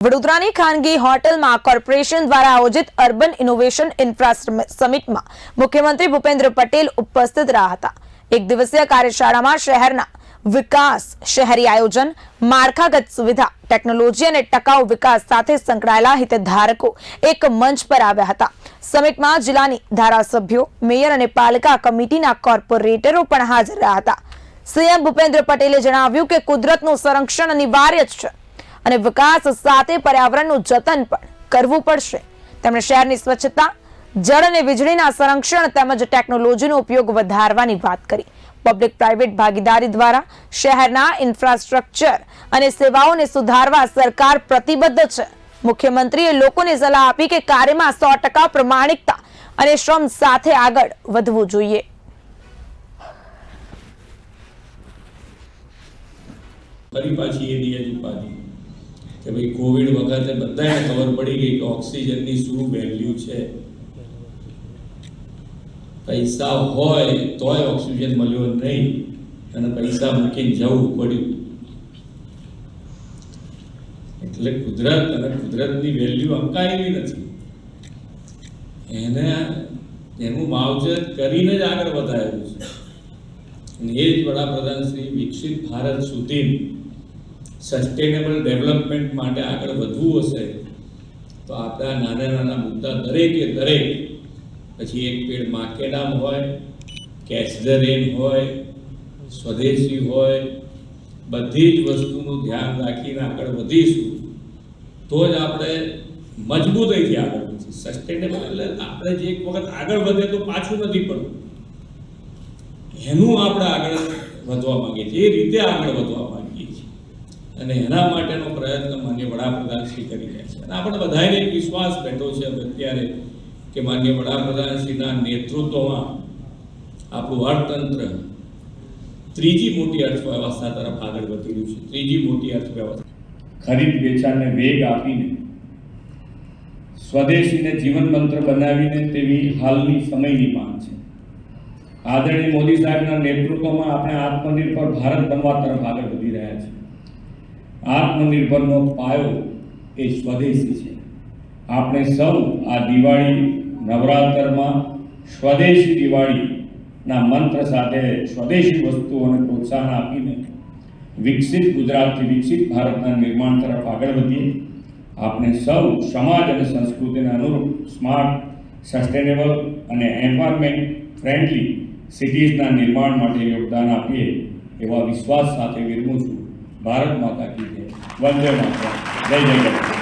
વડોદરાની ખાનગી હોટલમાં કોર્પોરેશન દ્વારા આયોજિત અર્બન ઇનોવેશન ઇન્ફ્રા સમિટમાં મુખ્યમંત્રી ભૂપેન્દ્ર પટેલ ઉપસ્થિત રહ્યા હતા. એક દિવસીય કાર્યશાળામાં શહેરના વિકાસ, શહેરી આયોજન, માળખાગત સુવિધા, ટેકનોલોજી અને ટકાઉ વિકાસ સાથે સંકળાયેલા હિતધારકો એક મંચ પર આવ્યા હતા. સમિટમાં જિલ્લાની ધારાસભ્યો, મેયર અને પાલિકા કમિટીના કોર્પોરેટરો પણ હાજર રહ્યા હતા. સીએમ ભૂપેન્દ્ર પટેલે જણાવ્યું કે કુદરતનું સંરક્ષણ અનિવાર્ય જ છે. અને વિકાસ સાથે પર્યાવરણનું જતન પણ કરવું પડશે. તેમણે શહેરની સ્વચ્છતા, જળ અને વીજળીના સંરક્ષણ તેમજ ટેકનોલોજીનો ઉપયોગ વધારવાની વાત કરી. પબ્લિક પ્રાઇવેટ ભાગીદારી દ્વારા શહેરના ઇન્ફ્રાસ્ટ્રક્ચર અને સેવાઓને સુધારવા સરકાર પ્રતિબદ્ધ છે. મુખ્યમંત્રીએ લોકોને સલાહ આપી કે કાર્યમાં સો ટકા પ્રમાણિકતા અને શ્રમ સાથે આગળ વધવું જોઈએ. ફરી પાછી એ દિયજ ઉપાધિ. કે ભાઈ કોવિડ વખતે બધાને ખબર પડી ગઈ કે ઓક્સિજનની શું વેલ્યુ છે. પૈસા હોય તોય ઓક્સિજન મળ્યો નહીં અને પૈસા મૂકીને જવું પડ્યું. એટલે કુદરત અને કુદરતની વેલ્યુ અંકાયેલી નથી. એને એનું માવજત કરીને જ આગળ વધાયેલું છે. એ જ વડાપ્રધાન શ્રી વિકસિત ભારત સુધી સસ્ટેનેબલ ડેવલપમેન્ટ માટે આગળ વધવું હશે, તો આપણા નાના નાના મુદ્દા દરેકે દરેક, પછી એક પેડ માકેડામ હોય કેચ ધ રેન હોય, સ્વદેશી હોય, બધી જ વસ્તુનું ધ્યાન રાખીને આગળ વધીશું, તો જ આપણે મજબૂતીથી આગળ વધીશું. સસ્ટેનેબલ એટલે આપણે જે એક વખત આગળ વધે તો પાછું નથી પડવું એનું આપણે આગળ વધવા માંગીએ છીએ. એ રીતે આગળ વધવા માંગીએ અને એના માટેનો પ્રયત્ન માન્ય વડાપ્રધાન શ્રી કરી રહ્યા છે. અને આપણે બધાને એક વિશ્વાસ બેઠો છે અત્યારે કે માન્ય વડાપ્રધાન શ્રીના નેતૃત્વમાં આપણું અર્થતંત્ર ત્રીજી મોટી અર્થવ્યવસ્થા તરફ આગળ વધી રહ્યું છે. ત્રીજી મોટી અર્થવ્યવસ્થા. ખરીદ વેચાણને વેગ આપીને, સ્વદેશીને જીવન મંત્ર બનાવીને તેવી હાલની સમયની માંગ છે. આદરણીય મોદી સાહેબના નેતૃત્વમાં આપણે આત્મનિર્ભર ભારત બનવા તરફ આગળ વધી રહ્યા છીએ. આત્મનિર્ભરનો પાયો એ સ્વદેશી છે. આપણે સૌ આ દિવાળી નવરાત્રમાં સ્વદેશી દિવાળીના મંત્ર સાથે સ્વદેશી વસ્તુઓને પ્રોત્સાહન આપીને વિકસિત ગુજરાતથી વિકસિત ભારતના નિર્માણ તરફ આગળ વધીએ. આપણે સૌ સમાજ અને સંસ્કૃતિને અનુરૂપ સ્માર્ટ, સસ્ટેનેબલ અને એન્વાયરમેન્ટ ફ્રેન્ડલી સિટીઝના નિર્માણ માટે યોગદાન આપીએ એવા વિશ્વાસ સાથે વિરમું છું. ભારત માતા કી જય. વંદે માતા જય જય